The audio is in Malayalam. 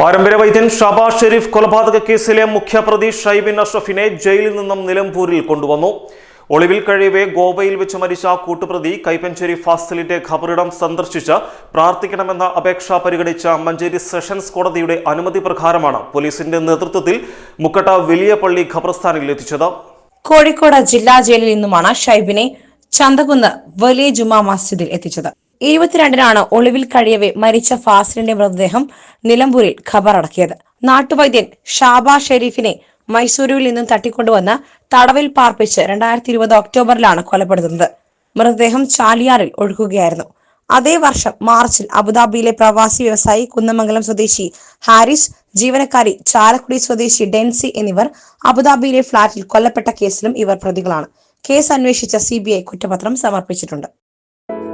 പാരമ്പര്യ വൈദ്യൻ ഷബാസ് ഷെരീഫ് കൊലപാതക കേസിലെ മുഖ്യപ്രതി ഷൈബിൻ അഷ്റഫിനെ ജയിലിൽ നിന്നും നിലമ്പൂരിൽ കൊണ്ടുവന്നു. ഒളിവിൽ കഴിയവെ ഗോവയിൽ വെച്ച് മരിച്ച കൂട്ടുപ്രതി കൈപ്പഞ്ചേരി ഫാസിലിന്റെ ഖബറിടം സന്ദർശിച്ച് പ്രാർത്ഥിക്കണമെന്ന അപേക്ഷ പരിഗണിച്ച മഞ്ചേരി സെഷൻസ് കോടതിയുടെ അനുമതി പ്രകാരമാണ് പോലീസിന്റെ നേതൃത്വത്തിൽ മുക്കട്ട വലിയ പള്ളി ഖബർസ്ഥാനിൽ എത്തിച്ചത്. കോഴിക്കോട് ജില്ലാ ജയിലിൽ നിന്നുമാണ് ഷൈബിനെ ചന്തകുന്ന് വലിയ ജുമാ മസ്ജിദിൽ എത്തിച്ചത്. ഇരുപത്തിരണ്ടിനാണ് ഒളിവിൽ കഴിയവെ മരിച്ച ഫാസിലിന്റെ മൃതദേഹം നിലമ്പൂരിൽ ഖബറടക്കിയത്. നാട്ടുവൈദ്യൻ ഷാബാ ഷെരീഫിനെ മൈസൂരുവിൽ നിന്നും തട്ടിക്കൊണ്ടുവന്ന് തടവിൽ പാർപ്പിച്ച് രണ്ടായിരത്തി ഇരുപത് ഒക്ടോബറിലാണ് കൊലപ്പെടുത്തുന്നത്. മൃതദേഹം ചാലിയാറിൽ ഒഴുകുകയായിരുന്നു. അതേ വർഷം മാർച്ചിൽ അബുദാബിയിലെ പ്രവാസി വ്യവസായി കുന്നമംഗലം സ്വദേശി ഹാരിസ് ജീവനക്കാരി ചാലക്കുടി സ്വദേശി ഡെൻസി എന്നിവർ അബുദാബിയിലെ ഫ്ളാറ്റിൽ കൊല്ലപ്പെട്ട കേസിലും ഇവർ പ്രതികളാണ്. കേസ് അന്വേഷിച്ച സി കുറ്റപത്രം സമർപ്പിച്ചിട്ടുണ്ട്.